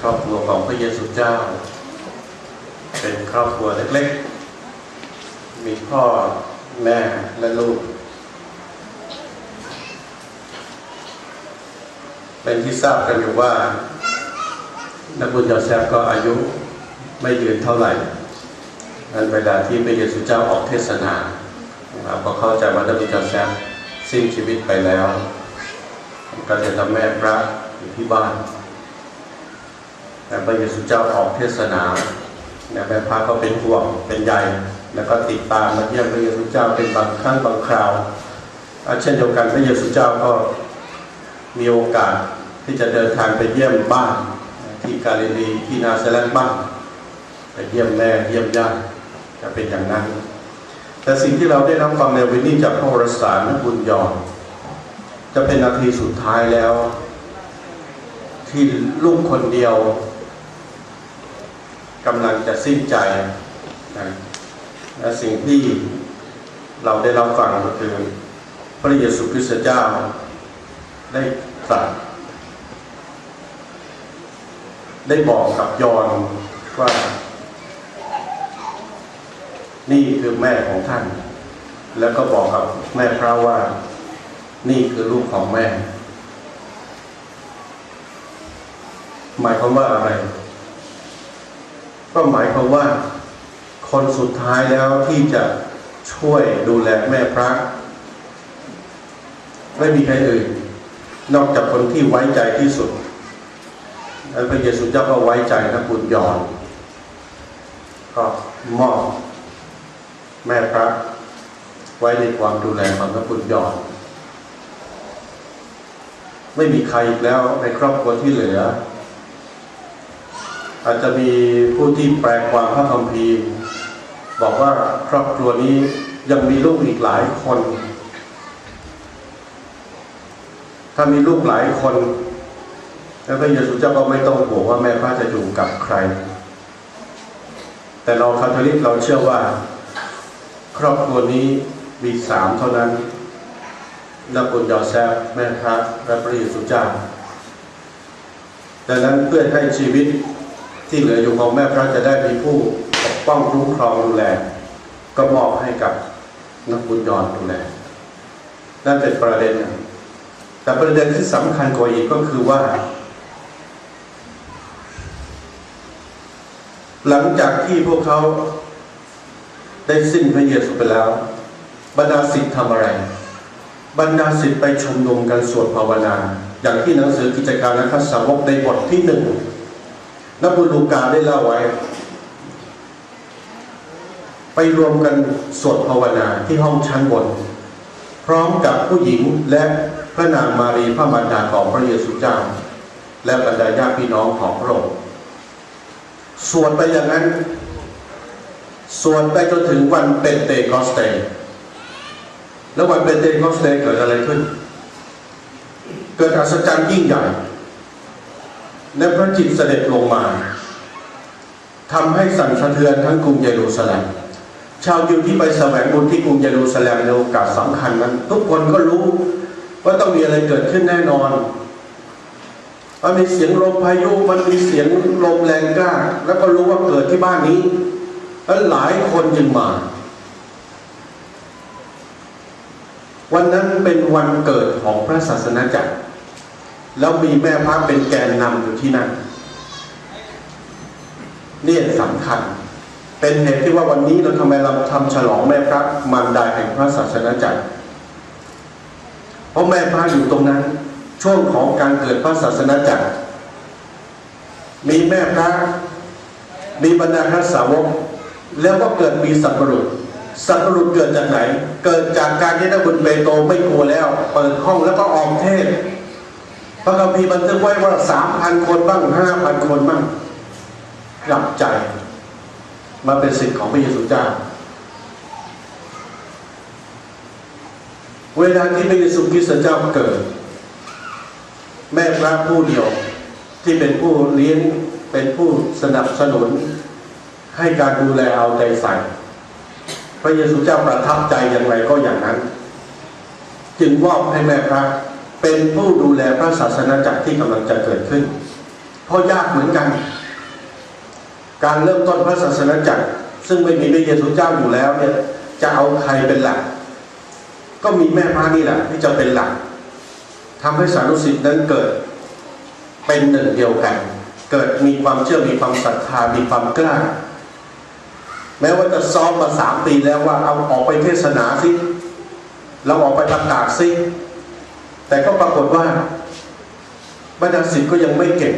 ครอบครัวของพระเยซูเจ้า เป็นครอบครัวเล็กๆ มีพ่อแม่และลูก เป็นที่ทราบกันอยู่ว่านักบุญยอเซฟก็อายุไม่ยืนเท่าไหร่นั้นเวลาที่พระเยซูเจ้าออกเทศนาเราก็เข้าใจว่านักบุญยอเซฟสิ้นชีวิตไปแล้ว ก็จะทำแม่พระอยู่ที่บ้าน แต่พระเยซูเจ้าออกเทศนาเนี่ยแม่พระก็เป็นห่วงเป็นใยแล้วก็ติดตามมาเยี่ยมพระเยซูเจ้าเป็นบางครั้งบางคราวเช่นเดียวกันพระเยซูเจ้าก็มีโอกาสที่จะเดินทางไปเยี่ยมบ้านที่กาลิลีที่นาซาเรตบ้างไปเยี่ยมแม่เยี่ยมญาติจะเป็นอย่างนั้น แต่สิ่งที่เราได้รับฟังในวันนี้จากพระวรสารนักบุญยอนจะเป็นนาทีสุดท้ายแล้ว ที่ลูกคนเดียว กำลังจะสิ้นใจนะและสิ่งที่เราได้รับฟังก็คือ พระเยซูคริสต์เจ้าได้ตรัสได้บอกกับยอห์นว่า นี่คือแม่ของท่าน แล้วก็บอกกับแม่พระว่า นี่คือลูกของแม่ หมายความว่าอะไร ก็หมายความว่า คนสุดท้ายแล้วที่จะช่วยดูแลแม่พระ ไม่มีใครอื่น นอกจากคนที่ไว้ใจที่สุดพระเยซูเจ้าก็ไว้ใจนะบุญยอนก็มอบแม่พระไว้ในความดูแลของพระบุญยอนไม่มีใครอีกแล้วในครอบครัวที่เหลือ อาจจะมีผู้ที่แปลความพระคัมภีบอกว่าครอบครัวนี้ยังมีลูกอีกหลายคน ถ้ามีลูกหลายคน แล้วพระเยซูเจ้าก็ไม่ต้องห่วงว่าแม่พระจะอยู่กับใคร แต่เราคาทอลิกเราเชื่อว่า ครอบครัวนี้มีสามเท่านั้นนักบุญยอแซฟแม่พระและพระเยซูเจ้าดังนั้นเพื่อให้ชีวิต ที่เหลืออยู่ของแม่พระจะได้มีผู้ปกป้องคุ้มครองดูแล ก็มอบให้กับนักบุญยอนดูแลนั่นเป็นประเด็นหนึ่งแต่ประเด็นที่สำคัญกว่าอีกก็คือว่า หลังจากที่พวกเขาได้สิ้นพระเยซูไปแล้ว บรรดาศิษย์ทำอะไร บรรดาศิษย์ไปชุมนุมกันสวดภาวนา อย่างที่หนังสือกิจการและคัสาวกในบทที่หนึ่ง นักบุญลูกาได้เล่าไว้ ไปรวมกันสวดภาวนาที่ห้องชั้นบน พร้อมกับผู้หญิงและพระนางมารีพระมารดาของพระเยซูเจ้า และบรรดาญาติพี่น้องของพระองค์สวดไปอย่างนั้นสวดไปจนถึงวันเปนเตคอสเตแล้ววันเปนเตคอสเตเกิดอะไรขึ้น เกิดอัศจรรย์ยิ่งใหญ่ และพระจิตเสด็จลงมาทำให้สั่นสะเทือนทั้งกรุงเยรูซาเล็มชาวยิวที่ไปแสวงบุญที่กรุงเยรูซาเล็มในโอกาสสำคัญนั้น ทุกคนก็รู้ว่าต้องมีอะไรเกิดขึ้นแน่นอนมันมีเสียงลมพายุมันมีเสียงลมแรงกล้า แล้วก็รู้ว่าเกิดที่บ้านนี้แล้วหลายคนจึงมา วันนั้นเป็นวันเกิดของพระศาสนาจักร แล้วมีแม่พระเป็นแกนนำอยู่ที่นั่นเนี่ยสำคัญ เป็นเหตุที่ว่าวันนี้เราทำไมเราทำฉลองแม่พระมารดาแห่งพระศาสนาจักรเพราะแม่พระอยู่ตรงนั้น ช่วงของการเกิดพระศาสนาจักร มีแม่พระมีบรรดาพระสาวก แล้วก็เกิดมีสัตว์ปรุษสัตว์ปรุษเกิดจากไหน เกิดจากการที่นักบุญเปโตรไม่กลัวแล้ว เปิดห้องแล้วก็ออกเทศ พระคัมภีร์บันทึกไว้ว่าสามพันคนบ้างห้าพันคนบ้างกลับใจ มาเป็นสิทธิ์ของพระเยซูเจ้า เวลาที่พระเยซูคริสต์เจ้าเกิด แม่พระผู้เดียวที่เป็นผู้เลี้ยงเป็นผู้สนับสนุน ให้การดูแลเอาใจใส่ พระเยซูเจ้าประทับใจอย่างไรก็อย่างนั้น จึงมอบให้แม่พระ เป็นผู้ดูแลพระศาสนาจักรที่กำลังจะเกิดขึ้น เพราะยากเหมือนกัน การเริ่มต้นพระศาสนาจักร ซึ่งไม่มีพระเยซูเจ้าอยู่แล้วเนี่ยจะเอาใครเป็นหลัก ก็มีแม่พระนี่แหละที่จะเป็นหลักทำให้สารุสิทธิ์นั้นเกิดเป็นหนึ่งเดียวกัน เกิดมีความเชื่อมีความศรัทธามีความกล้า แม้ว่าจะซ้อมมาสามปีแล้วว่าเอาออกไปเทศนาสิเราออกไปประกาศสิ แต่ก็ปรากฏว่าบรรดาศิษย์ก็ยังไม่เก่ง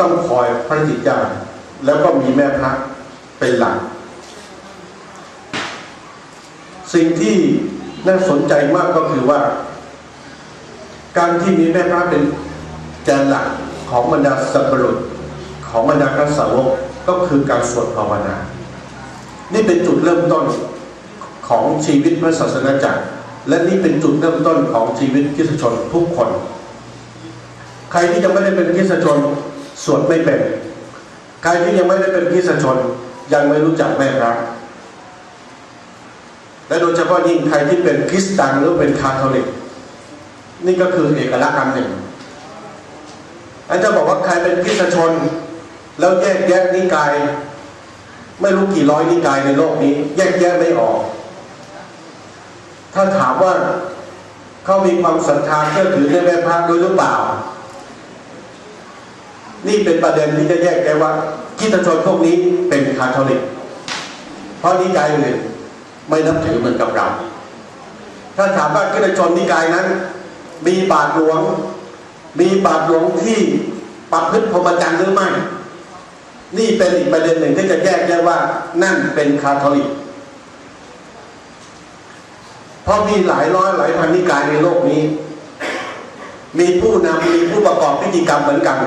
ต้องคอยพระจิตญาณแล้วก็มีแม่พระเป็นหลัก สิ่งที่น่าสนใจมากก็คือว่า การที่มีแม่พระเป็นแกนหลักของบรรดาสัพปรุษของบรรดาพระสาวกก็คือการสวดภาวนา นี่เป็นจุดเริ่มต้นของชีวิตพระศาสนาจักร และนี่เป็นจุดเริ่มต้นของชีวิตคริสชนทุกคน ใครที่ยังไม่ได้เป็นคริสชนสวดไม่เป็น ใครที่ยังไม่ได้เป็นคริสชนยังไม่รู้จักแม่พระและโดยเฉพาะยิ่งใครที่เป็นคริสตันหรือเป็นคาทอลิก นี่ก็คือเอกลักษณ์อันหนึ่งอันจะบอกว่าใครเป็นคริสชน แล้วแยกแยะนิกาย ไม่รู้กี่ร้อยนิกายในโลกนี้ แยกแยะไม่ออก ถ้าถามว่าเขามีความศรัทธาเชื่อถือในแม่พระด้วยหรือเปล่า นี่เป็นประเด็นที่จะแยกแยะว่าคริสตชนพวกนี้เป็นคาทอลิก เพราะนิกายอื่นไม่นับถือเหมือนกับเรา ถ้าถามว่าคริสตชนนิกายนั้น มีบาทหลวง มีบาทหลวงที่ประพฤติพรหมจรรย์หรือไม่ นี่เป็นอีกประเด็นหนึ่งที่จะแยกแยะว่านั่นเป็นคาทอลิก เพราะมีหลายร้อยหลายพันนิกายในโลกนี้ มีผู้นำมีผู้ประกอบพิธีกรรมเหมือนกัน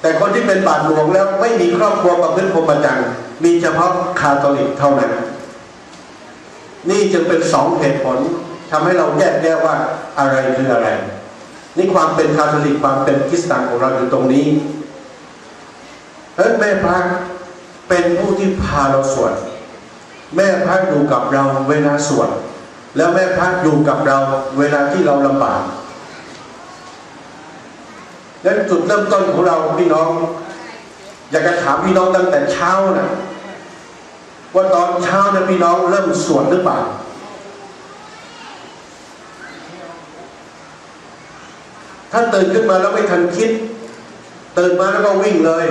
แต่คนที่เป็นบาทหลวงแล้วไม่มีครอบครัวประพฤติพรหมจรรย์มีเฉพาะคาทอลิกเท่านั้น นี่จึงเป็นสองเหตุผลทำให้เราแยกแยะว่าอะไรคืออะไร นี่ความเป็นคาทอลิกความเป็นคริสตียนของเราอยู่ตรงนี้เอ้แม่พระเป็นผู้ที่พาเราสวด แม่พระอยู่กับเราเวลาสวดแล้วแม่พระอยู่กับเราเวลาที่เราลำบากและจุดเริ่มต้นของเราพี่น้อง อยากจะถามพี่น้องตั้งแต่เช้านะว่าตอนเช้านะพี่น้องเริ่มสวดหรือเปล่าถ้าตื่นขึ้นมาแล้วไม่ทันคิด ตื่นมาแล้วก็วิ่งเลย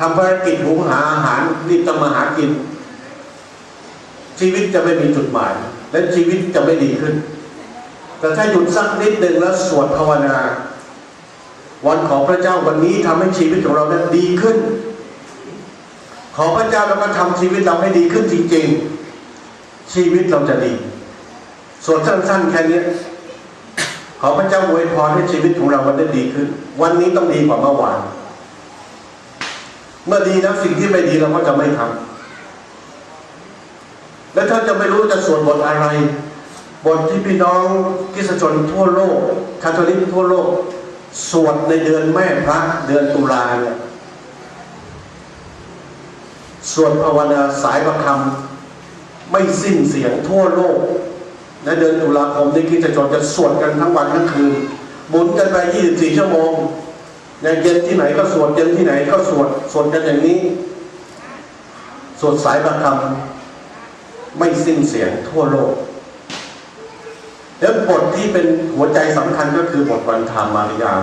ทำภารกิจหุงหาอาหารรีบทำมาหากิน ชีวิตจะไม่มีจุดหมาย และชีวิตจะไม่ดีขึ้น แต่ถ้าหยุดสักนิดหนึ่งแล้วสวดภาวนา วันของพระเจ้าวันนี้ทำให้ชีวิตของเรานั้นดีขึ้น ขอพระเจ้าแล้วก็ทำชีวิตเราให้ดีขึ้นจริง ๆ ชีวิตเราจะดีส่วนสั้นๆแค่นี้ขอพระเจ้าอวยพรให้ชีวิตของเรามันได้ดีขึ้น วันนี้ต้องดีกว่าเมื่อวาน เมื่อดีแล้วสิ่งที่ไม่ดีเราก็จะไม่ทำ และถ้านจะไม่รู้จะสวดบทอะไร บทที่พี่น้องคริสชนทั่วโลกคาทอลิกทั่วโลก สวดในเดือนแม่พระเดือนตุลาเนี่ยสวดภาวนาสายประคำไม่สิ้นเสียงทั่วโลกในเดือนตุลาคมนี้คริสตชนจะสวดกันทั้งวันทั้งคืนหมุนกันไป 24 ชั่วโมงในเย็นที่ไหนก็สวดเย็นที่ไหนก็สวดสวดกันอย่างนี้ สวดสายประคำ ไม่สิ้นเสียงทั่วโลก แล้วบทที่เป็นหัวใจสำคัญก็คือบทวันธรรมมาริยา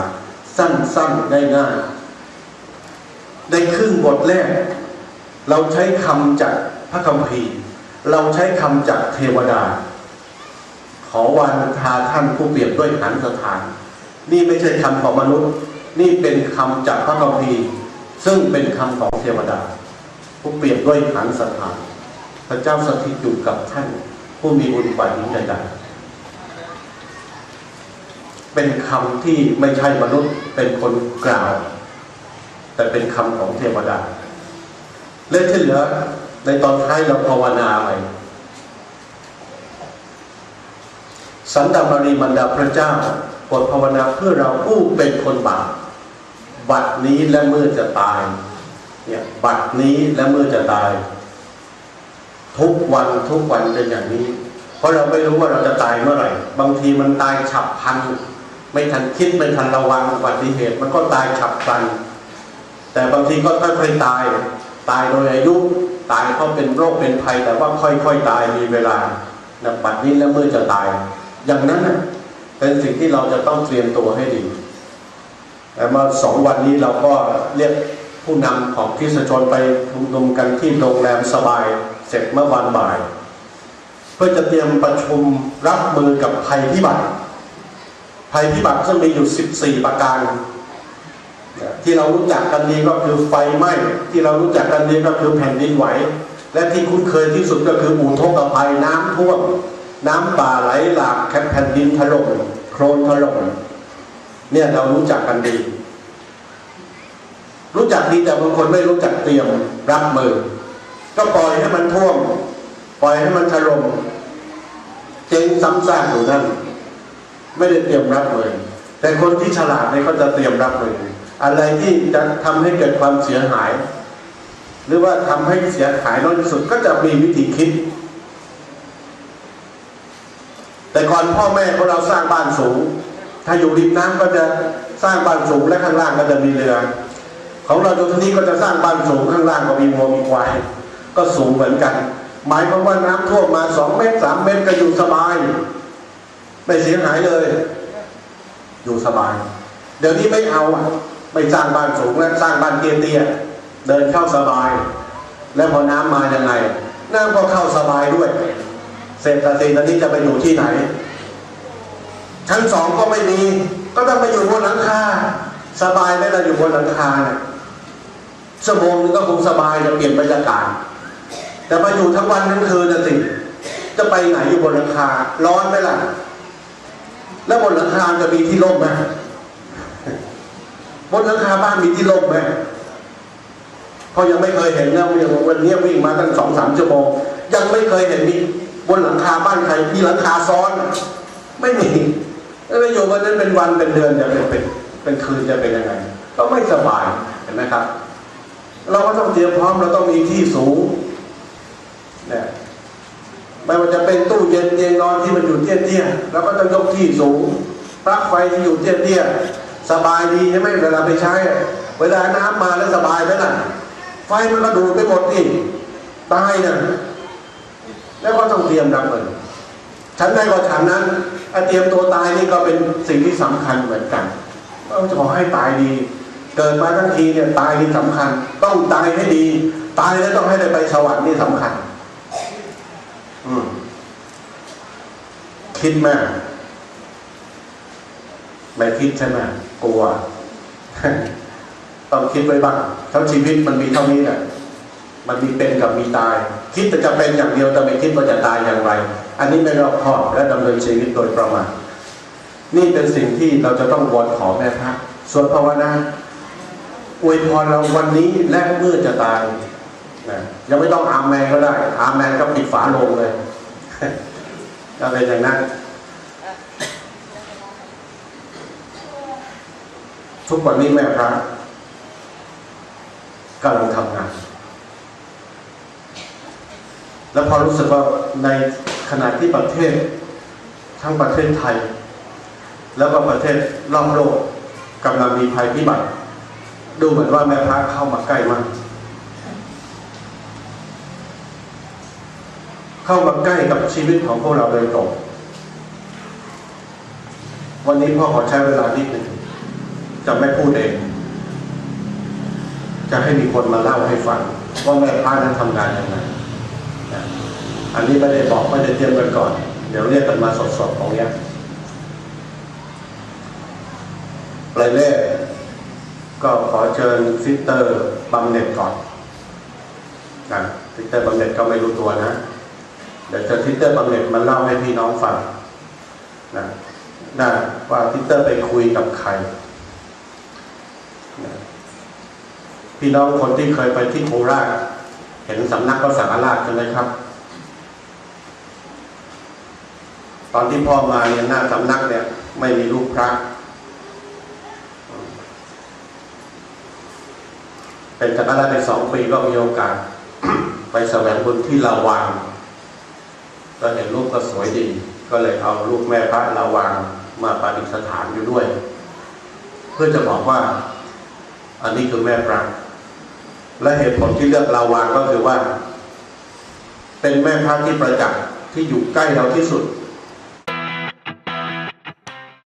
สั้นๆง่ายๆในครึ่งบทแรก เราใช้คำจากพระคัมภีร์ เราใช้คำจากเทวดา ขอวันทาท่านผู้เปรียบด้วยหันสถาน นี่ไม่ใช่คำของมนุษย์ นี่เป็นคำจากพระคัมภีร์ ซึ่งเป็นคำของเทวดา ผู้เปรียบด้วยหันสถาน พระเจ้าสถิตอยู่กับท่าน ผู้มีบุญกว่าหญิงใดๆเป็นคำที่ไม่ใช่มนุษย์เป็นคนกล่าว แต่เป็นคำของเทวดาและที่เหลือในตอนท้ายเราภาวนาไปสันตมารีมันดาพระเจ้าบทภาวนาเพื่อเราผู้เป็นคนบาปบัดนี้และเมื่อจะตายเนี่ยบัดนี้และเมื่อจะตาย ทุกวันทุกวันเป็นอย่างนี้ เพราะเราไม่รู้ว่าเราจะตายเมื่อไหร่ บางทีมันตายฉับพลัน ไม่ทันคิดไม่ทันระวังอุบัติเหตุ มันก็ตายฉับพลัน แต่บางทีก็ค่อยๆตาย ตายโดยอายุ ตายเพราะเป็นโรคเป็นภัย แต่ว่าค่อยๆตายมีเวลานะบัดนี้แล้วเมื่อจะตาย อย่างนั้นนะเป็นสิ่งที่เราจะต้องเตรียมตัวให้ดีแต่มื่อสองวันนี้เราก็เรียกผู้นำของคริสตชนไปชุมนุมกันที่โรงแรมสบาย เสร็จเมื่อวันบ่าย เพื่อจะเตรียมประชุมรับมือกับภัยพิบัติ ภัยพิบัติซึ่งมีอยู่ 14 ประการ ที่เรารู้จักกันดีก็คือไฟไหม้ที่เรารู้จักกันดีก็คือแผ่นดินไหว และที่คุ้นเคยที่สุดก็คืออุทกภัยน้ำท่วมน้ำป่าไหลหลากแคแผ่นดินถล่มโคลนถล่มเนี่ยเรารู้จักกันดีรู้จักดีแต่บางคนไม่รู้จักเตรียมรับมือ ก็ปล่อยให้มันท่วม ปล่อยให้มันถล่มเจ๊งซ้ำซากอยู่นั่นไม่ได้เตรียมรับมือแต่คนที่ฉลาดเนี่ยเขาจะเตรียมรับมืออะไรที่จะทำให้เกิดความเสียหาย หรือว่าทำให้เสียหายน้อยที่สุดก็จะมีวิธีคิด แต่ก่อนพ่อแม่ของเราสร้างบ้านสูง ถ้าอยู่ริมน้ำก็จะสร้างบ้านสูงและข้างล่างก็จะมีเรือของเราอยู่ที่นี้ก็จะสร้างบ้านสูงข้างล่างก็มีวัวมีควาย ก็สูงเหมือนกัน หมายความว่าน้ำท่วมมาสองเมตรสามเมตรก็อยู่สบาย ไม่เสียหายเลย อยู่สบาย เดี๋ยวนี้ไม่เอาอะไม่สร้างบ้านสูงแล้วสร้างบ้านเตี้ยเดินเข้าสบาย แล้วพอน้ำมายังไง น้ำก็เข้าสบายด้วย เศรษฐกิจตอนนี้จะไปอยู่ที่ไหน ชั้นสองก็ไม่มี ก็ต้องไปอยู่บนหลังคาสบายไหมเราอยู่บนหลังคาเนี่ยชั่วโมงนึงก็คงสบายจะเปลี่ยนบรรยากาศ แต่มาอยู่ทั้งวันทั้งคืนนะสิ จะไปไหนอยู่บนหลังคา ร้อนไหมล่ะ แล้วบนหลังคาจะมีที่ร่มไหมบนหลังคาบ้านมีที่ร่มไหมเพราะยังไม่เคยเห็นนะอย่างวันนี้วิ่งมาตั้งสองสามชั่วโมงยังไม่เคยเห็นมีบนหลังคาบ้านใครมีหลังคาซ้อน ไม่มีแล้วอยู่วันนั้นเป็นวันเป็นเดือนจะเป็นเป็นเป็นคืนจะเป็นยังไงก็ไม่สบายเห็นไหมครับ เราก็ต้องเตรียมพร้อมเราต้องมีที่สูง นไม่ว่าจะเป็นตู้เย็นเตียงนอนที่มันอยู่เตี้ยๆเราก็ต้องยกที่สูงปลั๊กไฟที่อยู่เตี้ยๆสบายดีใช่ไหมเวลาไปใช้ เวลาน้ำมาแล้วสบายไหมล่ะ ไฟมันก็ดูดไปหมดนี่ตายนะแล้วก็ต้องเตรียมรับมือฉันใดก็ฉันนั้นเตรียมตัวตายนี่ก็เป็นสิ่งที่สำคัญเหมือนกันเราจะขอให้ตายดี เกิดมาทั้งทีเนี่ยตายนี่สำคัญ ต้องตายให้ดี ตายแล้วต้องให้ได้ไปสวรรค์นี่สำคัญ อืม คิดไหมไม่คิดใช่ไหมกลัว ต้องคิดไว้บ้างทั้งชีวิตมันมีเท่านี้แหละมันมีเป็นกับมีตาย คิดแต่จะเป็นอย่างเดียวแต่ไม่คิดว่าจะตายอย่างไร อันนี้ไม่รอบคอบและดำเนินชีวิตโดยประมาทนี่เป็นสิ่งที่เราจะต้องวอนขอแม่พระส่วนภาวนาอวยพรเราวันนี้และเมื่อจะตายนะยังไม่ต้องอาแมนก็ได้ อาแมนก็ปิดฝาลงเลย ก็เป็นอย่างนั้น ทุกวันนี้แม่พระกำลังทำงาน แล้วพอรู้สึกว่าในขณะที่ประเทศ ทั้งประเทศไทย แล้วก็ประเทศรอบโลกกำลังมีภัยพิบัติ ดูเหมือนว่าแม่พระเข้ามาใกล้มาก เข้ามาใกล้กับชีวิตของพวกเราโดยตรง วันนี้พ่อขอใช้เวลานิดหนึ่งจะไม่พูดเอง จะให้มีคนมาเล่าให้ฟังว่าแม่พระนั้นทำงานยังไงอันนี้ไม่ได้บอกไม่ได้เตรียมกันก่อน เดี๋ยวเรียกกันมาสดๆตรงเนี้ยปลายเล่ก็ขอเชิญซิสเตอร์บำเหน็จก่อนนะซิสเตอร์บำเหน็จก็ไม่รู้ตัวนะ เดี๋ยวเชิญซิสเตอร์บำเหน็จมาเล่าให้พี่น้องฟังนะนะว่าซิสเตอร์ไปคุยกับใครนะพี่น้องคนที่เคยไปที่โคราชเห็นสำนักพระสังฆราชใช่ไหมครับ ตอนที่พ่อมาเนี่ยหน้าสำนักเนี่ย ไม่มีรูปพระเป็นสังฆราชในสองปีก็มีโอกาส ไปแสวงบุญที่ลาวัง ก็เห็นรูปก็สวยดี ก็เลยเอารูปแม่พระลาวังมาปฏิสถานอยู่ด้วย เพื่อจะบอกว่า อันนี้คือแม่พระและเหตุผลที่เลือกลาวางก็คือว่า เป็นแม่พระที่ประจักษ์ที่อยู่ใกล้เราที่สุด